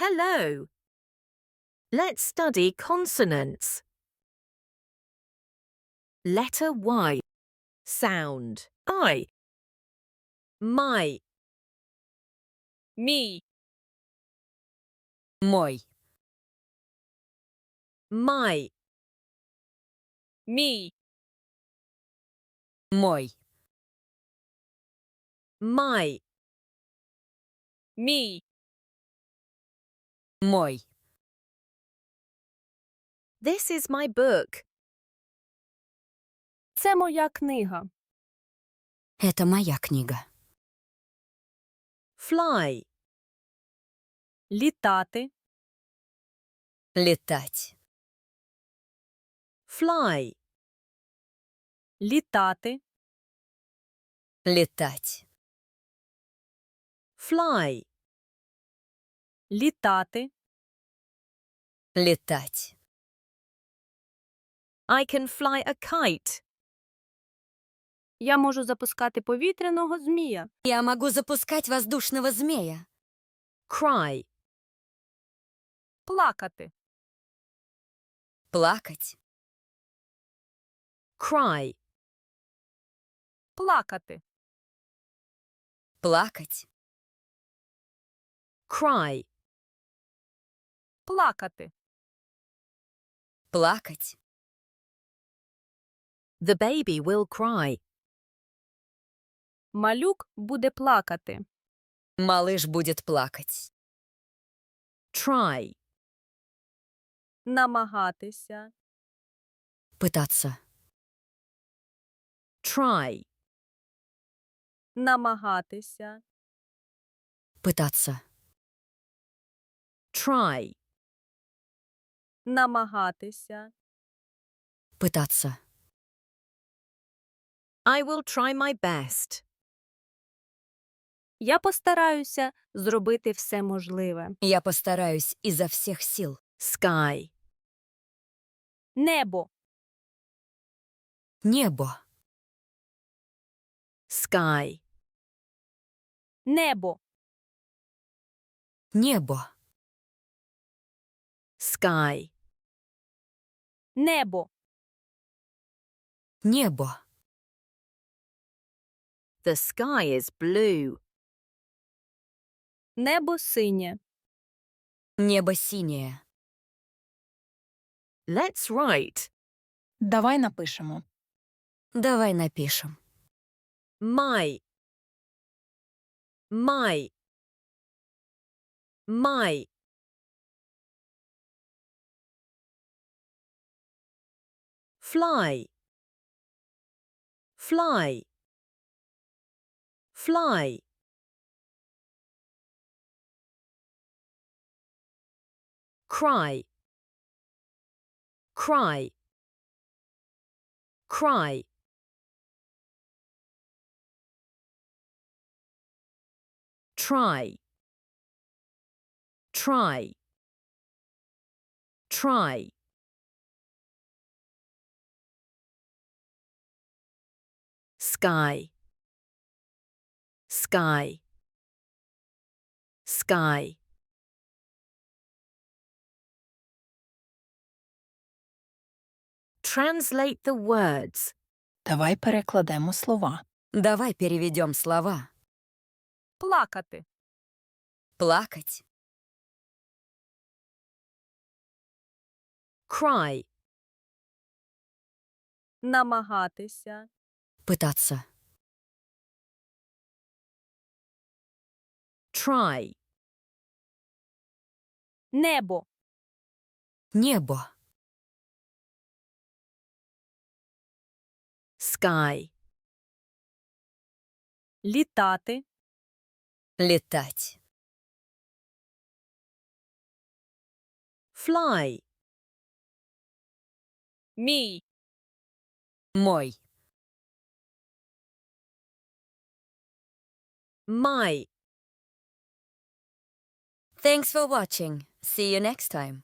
Hello. Let's study consonants. Letter Y. Sound. I. My. Me. Moi. My. Me. Moi. My. Me. Мой. This is my book. Це моя книга. Это моя книга. Fly. Літати. Летать. Fly. Літати. Летать. Fly. Літати. Летать. I can fly a kite. Я можу запускати повітряного змія. Я могу запускать воздушного змея. Cry. Плакати. Плакать. Cry. Плакати. Плакать. Cry. Плакати. Плакать. The baby will cry. Малюк буде плакати. Малыш будет плакать. Try. Намагатися. Пытаться. Try. Намагатися. Пытаться. Try. Намагатися. Пытаться. I will try my best. Я постараюся зробити все можливе. Я постараюсь изо всех сил. Sky. Небо. Небо. Sky. Небо. Небо. Sky. Небо. Небо. The sky is blue. Небо синє. Небо синее. Let's write. Давай напишемо. Давай напишем. My. My. My. Fly. Fly. Fly. Cry. Cry. Cry. Try. Try. Try. Sky. Sky. Sky. Translate the words. Давай перекладемо слова. Давай переведем слова. Плакати. Плакать. Cry. Намагатися. Пытаться. Try. Небо. Небо. Sky. Літати. Летать. Fly. Мій. Мой. My. Thanks for watching. See you next time.